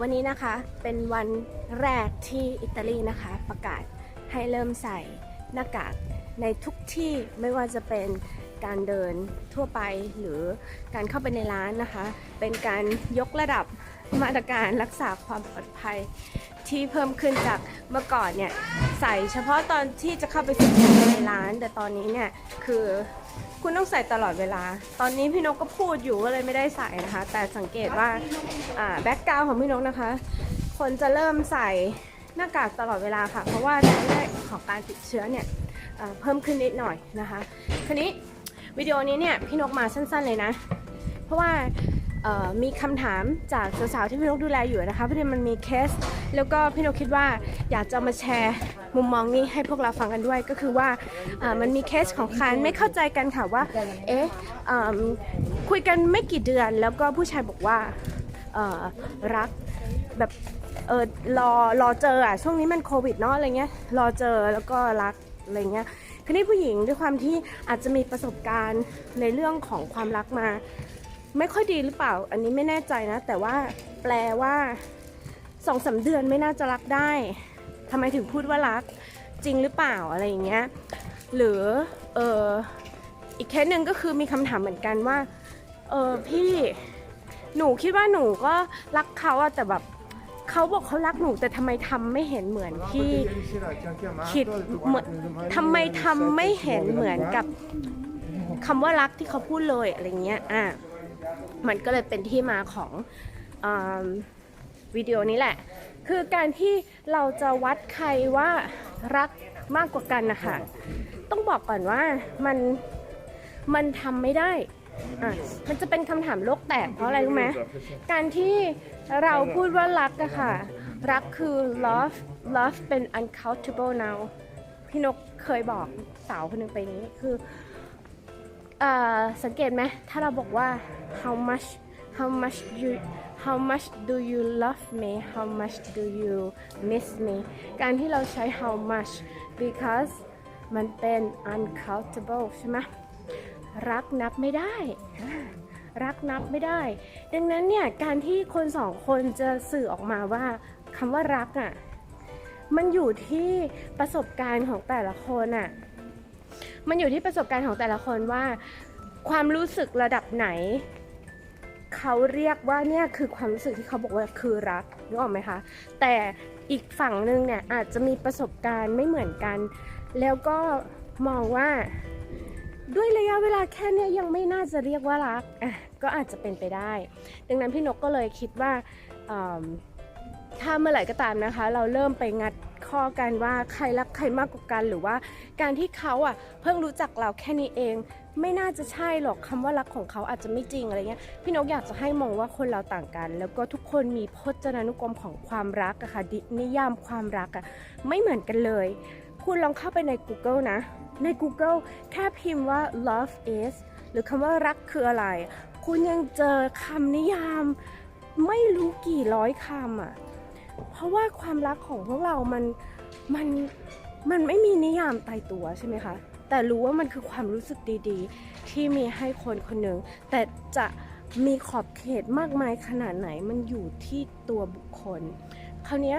วันนี้นะคะเป็นวันแรกที่อิตาลีนะคะ ประกาศให้เริ่มใส่หน้ากากในทุกที่ไม่ว่าจะเป็นการเดินทั่วไปหรือการเข้าไปในร้านนะคะ เป็นการยกระดับมาตรการรักษาความปลอดภัยที่เพิ่มขึ้นจากเมื่อก่อนเนี่ยใส่เฉพาะตอนที่จะเข้าไปซื้อของในร้าน แต่ตอนนี้เนี่ยคือ คุณต้องใส่ตลอดเวลา ตอนนี้พี่นกก็พูดอยู่ก็เลยไม่ได้ใส่นะคะ แต่สังเกตว่าแบ็กกราวของพี่นกนะคะ คนจะเริ่มใส่หน้ากากตลอดเวลาค่ะ เพราะว่าในแรกของการติดเชื้อเนี่ยเพิ่มขึ้นนิดหน่อยนะคะคราวนี้วิดีโอนี้เนี่ยพี่นกมาสั้นๆเลยนะ เพราะว่ามีคำถามจากสาวๆที่พี่นกดูแลอยู่นะคะเพราะที่มันมีเคส แล้วก็พี่นกคิดว่าอยากจะมาแชร์มุมมองนี้ให้พวกเราฟังกันด้วย ก็คือว่ามันมีเคสของการไม่เข้าใจกันค่ะว่า เอ๊ะคุยกันไม่กี่เดือน แล้วก็ผู้ชายบอกว่ารักแบบเออรอรอเจออะช่วงนี้มันโควิดเนาะอะไรเงี้ยรอเจอแล้วก็รักอะไรเงี้ยคราวนี้ผู้หญิงด้วยความที่อาจจะมีประสบการณ์ในเรื่องของความรักมา ไม่ค่อยดีหรือเปล่า อันนี้ไม่แน่ใจนะ แต่ว่าแปลว่า สองสาเดือนไม่น่าจะรักได้ทำไมถึงพูดว่ารักจริงหรือเปล่าอะไรอย่างเงี้ยหรือเอออีกเคสหนึ่งก็คือมีคำถามเหมือนกันว่าเออพี่หนูคิดว่าหนูก็รักเขาอะแต่แบบเขาบอกเขารักหนูแต่ทำไมทำไม่เห็นเหมือนที่คิดเหมือนทำไมทำไม่เห็นเหมือนกับคำว่ารักที่เขาพูดเลยอะไรเงี้ยอะมันก็เลยเป็นที่มาของอม วิดีโอนี้แหละ คือการที่เราจะวัดใครว่ารักมากกว่ากันนะคะต้องบอกก่อนว่ามันมันทำไม่ได้อะมันจะเป็นคำถามโลกแตกเพราะอะไรรู้ไหมการที่เราพูดว่ารักอะค่ะ รักคือ love love เป็น uncountable now พี่นกเคยบอกสาวคนหนึ่งไปนี้คืออสังเกตไหมถ้าเราบอกว่า how much how much you how much do you love me how much do you miss me การที่เราใช้ how much because มันเป็น uncountable ใช่ไหมรักนับไม่ได้ รักนับไม่ได้ ดังนั้นเนี่ยการที่คนสองคนจะสื่อออกมาว่าคำว่ารักอะมันอยู่ที่ประสบการณ์ของแต่ละคนอะมันอยู่ที่ประสบการณ์ของแต่ละคนว่า ความรู้สึกระดับไหน เขาเรียกว่าเนี่ยคือความรู้สึกที่เขาบอกว่าคือรักนึกออกไหมคะแต่อีกฝั่งหนึ่งเนี่ยอาจจะมีประสบการณ์ไม่เหมือนกัน แล้วก็มองว่าด้วยระยะเวลาแค่เนี้ยยังไม่น่าจะเรียกว่ารักอะก็อาจจะเป็นไปได้ ดังนั้นพี่นกก็เลยคิดว่าถ้าเมื่อไหร่ก็ตามนะคะ เราเริ่มไปงัดข้อกันว่าใครรักใครมากกว่ากัน หรือว่าการที่เขาอะเพิ่งรู้จักเราแค่นี้เอง ไม่น่าจะใช่หรอกคำว่ารักของเขาอาจจะไม่จริงอะไรเงี้ยพี่นกอยากจะให้มองว่าคนเราต่างกัน แล้วก็ทุกคนมีพจนานุกรมของความรักอะค่ะดินิยามความรักอะไม่เหมือนกันเลย คุณลองเข้าไปใน Google นะ ใน Google แค่พิมพ์ว่า love is หรือคำว่ารักคืออะไร คุณยังเจอคำนิยามไม่รู้กี่ร้อยคำอะเพราะว่าความรักของพวกเรามันมันมันไม่มีนิยามตายตัวใช่ไหมคะ แต่รู้ว่ามันคือความรู้สึกดีๆ ที่มีให้คนคนหนึ่ง แต่จะมีขอบเขตมากมายขนาดไหนมันอยู่ที่ตัวบุคคล คราวนี้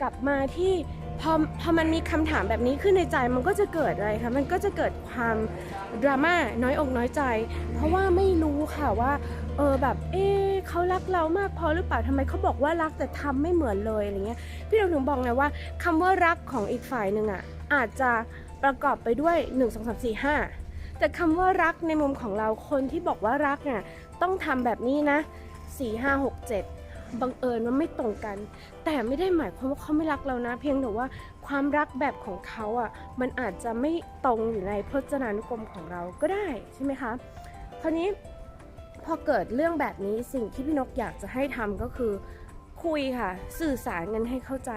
กลับมาที่พอพอมันมีคำถามแบบนี้ขึ้นในใจมันก็จะเกิดอะไรคะมันก็จะเกิดความดราม่าน้อยอกน้อยใจ เพราะว่าไม่รู้ค่ะว่าเออแบบเอ๊เขารักเรามากพอหรือเปล่าทำไมเขาบอกว่ารักแต่ทำไม่เหมือนเลยอะไรเงี้ยพี่เราถึงบอกไงว่าคำว่ารักของอีกฝ่ายหนึ่งอะอาจจะ ประกอบไปด้วย 1 2 3 4 5 แต่คำว่ารักในมุมของเราคนที่บอกว่ารักเนี่ยต้องทำแบบนี้นะ 4 5 6 7 บังเอิญว่าไม่ตรงกัน แต่ไม่ได้หมายความว่าเขาไม่รักเรานะ เพียงแต่ว่าความรักแบบของเขาอะมันอาจจะไม่ตรงอยู่ในพจนานุกรมของเราก็ได้ใช่ไหมคะคราวนี้พอเกิดเรื่องแบบนี้สิ่งที่พี่นกอยากจะให้ทำก็คือ คุยค่ะ สื่อสารกันให้เข้าใจ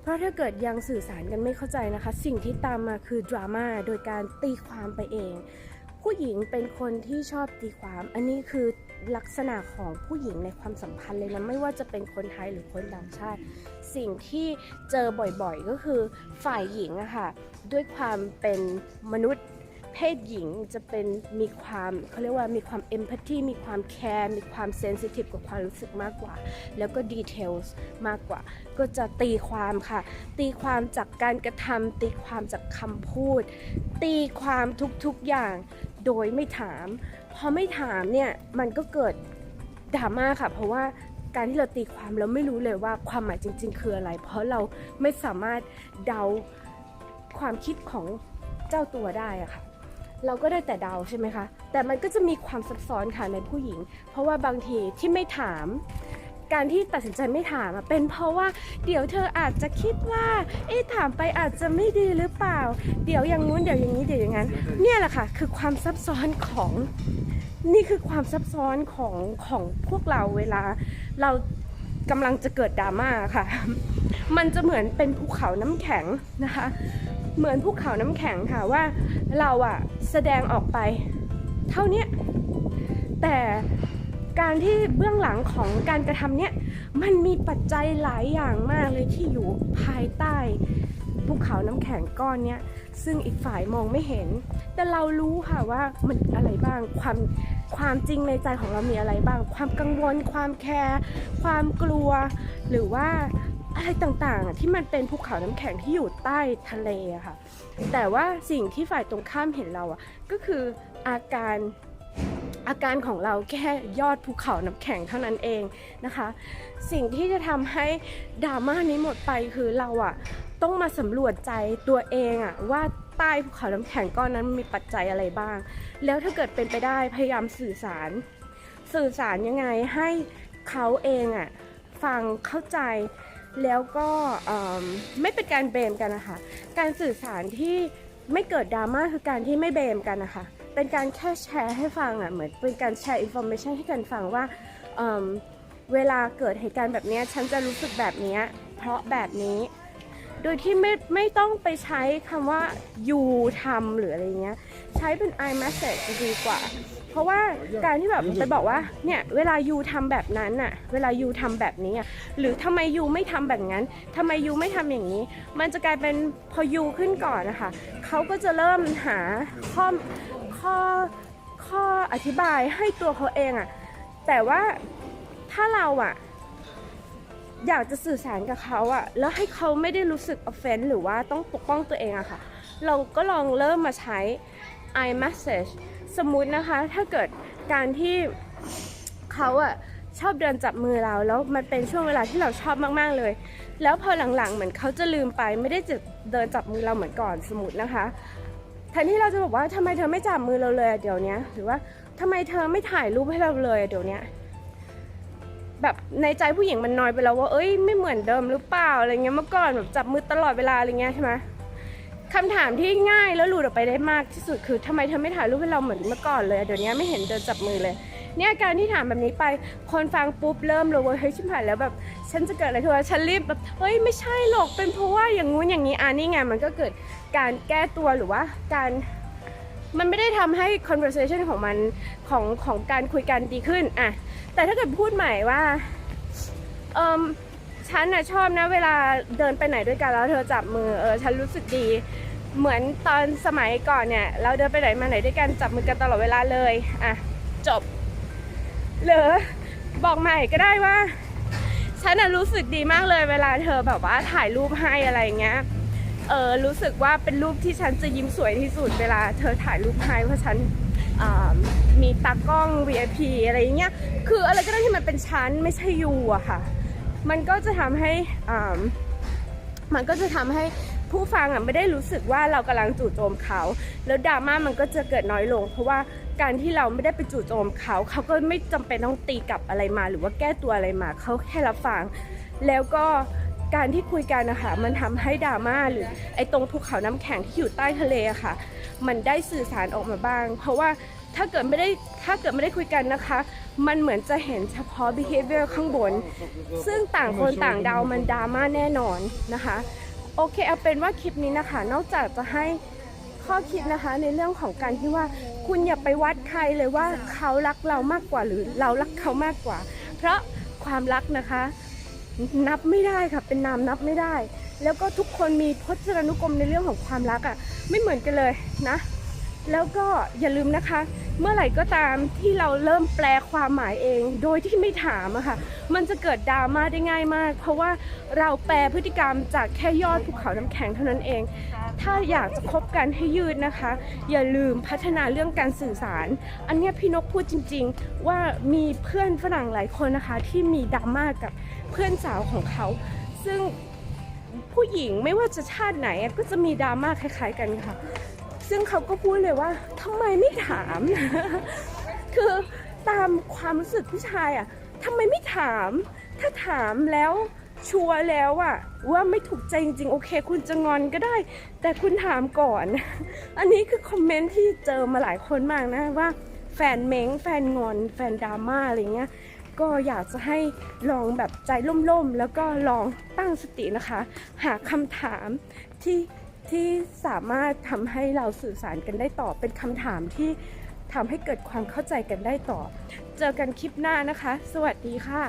เพราะถ้าเกิดยังสื่อสารกันไม่เข้าใจนะคะ สิ่งที่ตามมาคือดราม่าโดยการตีความไปเอง ผู้หญิงเป็นคนที่ชอบตีความ อันนี้คือลักษณะของผู้หญิงในความสัมพันธ์เลยนะ ไม่ว่าจะเป็นคนไทยหรือคนต่างชาติ สิ่งที่เจอบ่อยๆก็คือฝ่ายหญิงอะค่ะด้วยความเป็นมนุษย์ เพศหญิงจะเป็นมีความเขาเรียกว่ามีความเอมพัตตีมีความแคร์มีความเซนซิทีฟกับความรู้สึกมากกว่า แล้วก็ดีเทลส์มากกว่า ก็จะตีความค่ะ ตีความจากการกระทำตีความจากคำพูด ตีความทุกๆอย่างโดยไม่ถาม พอไม่ถามเนี่ยมันก็เกิดดราม่าค่ะ เพราะว่าการที่เราตีความเราไม่รู้เลยว่าความหมายจริง ๆ คืออะไร เพราะเราไม่สามารถเดาความคิดของเจ้าตัวได้อะค่ะ เราก็ได้แต่เดาใช่ไหมคะ แต่มันก็จะมีความซับซ้อนค่ะในผู้หญิง เพราะว่าบางทีที่ไม่ถาม การที่ตัดสินใจไม่ถามเป็นเพราะว่าเดี๋ยวเธออาจจะคิดว่า เอ๊ะถามไปอาจจะไม่ดีหรือเปล่า เดี๋ยวอย่างงู้นเดี๋ยวอย่างนี้เดี๋ยวอย่างนั้น เนี่ยแหละค่ะ คือความซับซ้อนของนี่คือความซับซ้อนของของพวกเราเวลาเรา กำลังจะเกิดดราม่าค่ะ มันจะเหมือนเป็นภูเขาน้ำแข็งนะคะ เหมือนภูเขาน้ำแข็งค่ะว่าเราอะแสดงออกไป เท่านี้แต่การที่เบื้องหลังของการกระทำเนี้ยมันมีปัจจัยหลายอย่างมากเลยที่อยู่ภายใต้ภูเขาน้ำแข็งก้อนเนี้ยซึ่งอีกฝ่ายมองไม่เห็น แต่เรารู้ค่ะว่ามันอะไรบ้างความ ความจริงในใจของเรามีอะไรบ้าง ความกังวล ความแคร์ความกลัว หรือว่าอะไรต่างๆ ที่มันเป็นภูเขาน้ำแข็งที่อยู่ใต้ทะเลค่ะ แต่ว่าสิ่งที่ฝ่ายตรงข้ามเห็นเราอะก็คืออาการอาการของเราแค่ยอดภูเขาน้ำแข็งเท่านั้นเองนะคะ สิ่งที่จะทำให้ดราม่านี้หมดไปคือเราอะต้องมาสำรวจใจตัวเองอะว่า ใต้ภูเขาน้ำแข็งก้อนนั้นมีปัจจัยอะไรบ้าง แล้วถ้าเกิดเป็นไปได้พยายามสื่อสาร สื่อสารยังไงให้เขาเองอะฟังเข้าใจแล้วก็ไม่เป็นการเบมกันนะคะการสื่อสารที่ไม่เกิดดราม่าคือการที่ไม่เบมกันนะคะเป็นการแค่แชร์ให้ฟังอะเหมือนเป็นการแชร์อินโฟมชันให้กันฟังว่าเเวลาเกิดเหตุการณ์แบบนี้ฉันจะรู้สึกแบบนี้เพราะแบบนี้ โดยที่ไม่ไม่ต้องไปใช้คำว่า you ทำหรืออะไรเงี้ย ใช้เป็น I message จะดีกว่า เพราะว่าการที่แบบไปบอกว่า เนี่ย เวลายูทำแบบนั้นน่ะเวลายูทำแบบนี้อะหรือทำไมยูไม่ทำแบบนั้นทำไมยูไม่ทำอย่างนี้ มันจะกลายเป็นพอยูขึ้นก่อนนะคะเขาก็จะเริ่มหาข้อข้อข้ออธิบายให้ตัวเขาเองอะแต่ว่าถ้าเราอะ อยากจะสื่อสารกับเขาอะแล้วให้เขาไม่ได้รู้สึก offense หรือว่าต้องปกป้องตัวเองอะค่ะ เราก็ลองเริ่มมาใช้ iMessage สมมุตินะคะ ถ้าเกิดการที่เขาอะชอบเดินจับมือเรา แล้วมันเป็นช่วงเวลาที่เราชอบมาก ๆ เลย แล้วพอหลังๆ เหมือนเขาจะลืมไป ไม่ได้จะเดินจับมือเราเหมือนก่อนสมมตินะคะแทนที่เราจะบอกว่าทำไมเธอไม่จับมือเราเลยเดี๋ยวนี้หรือว่าทำไมเธอไม่ถ่ายรูปให้เราเลยเดี๋ยวนี้ แบบในใจผู้หญิงมันน้อยไปแล้วว่าเอ้ยไม่เหมือนเดิมหรือเปล่าอะไรเงี้ยเมื่อก่อนแบบจับมือตลอดเวลาอะไรเงี้ยใช่ไหมคำถามที่ง่ายแล้วหลุดออกไปได้มากที่สุดคือทำไมเธอไม่ถ่ายรูปให้เราเหมือนเมื่อก่อนเลยเดี๋ยวนี้ไม่เห็นเดินจับมือเลย เนี่ยการที่ถามแบบนี้ไปคนฟังปุ๊บเริ่มเลยว่าเฮ้ยชิบหายแล้วแบบฉันจะเกิดอะไรขึ้นวะฉันรีบแบบเฮ้ยไม่ใช่หรอกเป็นเพราะว่าอย่างงู้นอย่างนี้อ่านี่ไงมันก็เกิดการแก้ตัวหรือว่าการ มันไม่ได้ทำให้ conversation ของมันของของการคุยกันดีขึ้นอะแต่ถ้าเกิดพูดใหม่ว่าเอิมฉันน่ะชอบนะเวลาเดินไปไหนด้วยกันแล้วเธอจับมือเออฉันรู้สึกดีเหมือนตอนสมัยก่อนเนี่ยเราเดินไปไหนมาไหนด้วยกันจับมือกันตลอดเวลาเลยอะจบหรือบอกใหม่ก็ได้ว่าฉันน่ะรู้สึกดีมากเลยเวลาเธอแบบว่าถ่ายรูปให้อะไรเงี้ย เออรู้สึกว่าเป็นรูปที่ฉันจะยิ้มสวยที่สุดเวลาเธอถ่ายรูปให้เพราะฉันมีตากล้อง VIP อะไรอย่างเงี้ย คืออะไรก็ได้ที่มันเป็นชั้นไม่ใช่ยูอะค่ะ มันก็จะทำให้มันก็จะทำให้ผู้ฟังอะไม่ได้รู้สึกว่าเรากำลังจู่โจมเขา แล้วดราม่ามันก็จะเกิดน้อยลง เพราะว่าการที่เราไม่ได้ไปจู่โจมเขา เขาก็ไม่จำเป็นต้องตีกลับอะไรมา หรือว่าแก้ตัวอะไรมา เขาแค่รับฟัง แล้วก็ การที่คุยกันนะคะมันทำให้ดราม่าหรือไอ้ตรงภูเขาน้ำแข็งที่อยู่ใต้ทะเลอะค่ะ มันได้สื่อสารออกมาบ้าง เพราะว่าถ้าเกิดไม่ได้ถ้าเกิดไม่ได้คุยกันนะคะ มันเหมือนจะเห็นเฉพาะ behavior ข้างบน ซึ่งต่างคนต่างเดามันดราม่าแน่นอนนะคะ โอเคเอาเป็นว่าคลิปนี้นะคะ นอกจากจะให้ข้อคิดนะคะในเรื่องของการที่ว่าคุณอย่าไปวัดใครเลยว่าเขารักเรามากกว่าหรือเรารักเขามากกว่า เพราะความรักนะคะ นับไม่ได้ค่ะเป็นนามนับไม่ได้ แล้วก็ทุกคนมีพจนานุกรมในเรื่องของความรักอะ่ะไม่เหมือนกันเลยนะ แล้วก็อย่าลืมนะคะ เมื่อไหร่ก็ตามที่เราเริ่มแปลความหมายเอง โดยที่ไม่ถามอะค่ะมันจะเกิดดราม่าได้ง่ายมาก เพราะว่าเราแปลพฤติกรรมจากแค่ยอดภูเขาน้ำแข็งเท่านั้นเอง ถ้าอยากจะคบกันให้ยืดนะคะ อย่าลืมพัฒนาเรื่องการสื่อสาร อันนี้พี่นกพูดจริง ๆ ว่ามีเพื่อนฝรั่งหลายคนนะคะที่มีดราม่ากับ เพื่อนสาวของเขา ซึ่งผู้หญิงไม่ว่าจะชาติไหนก็จะมีดราม่าคล้าย ๆกันค่ะ ซึ่งเขาก็พูดเลยว่าทำไมไม่ถาม คือตามความรู้สึกผู้ชายอะทำไมไม่ถาม ถ้าถามแล้วชัวร์แล้วอะว่าไม่ถูกใจจริงๆ โอเค คุณจะงอนก็ได้ แต่คุณถามก่อน อันนี้คือคอมเมนต์ที่เจอมาหลายคนมากนะว่าแฟนเม้งแฟนงอน แฟนดราม่าอะไรเงี้ย ก็อยากจะให้ลองแบบใจล่มๆ แล้วก็ลองตั้งสตินะคะ หาคำถามที่ที่สามารถทำให้เราสื่อสารกันได้ต่อเป็นคำถามที่ทำให้เกิดความเข้าใจกันได้ต่อ เจอกันคลิปหน้านะคะ สวัสดีค่ะ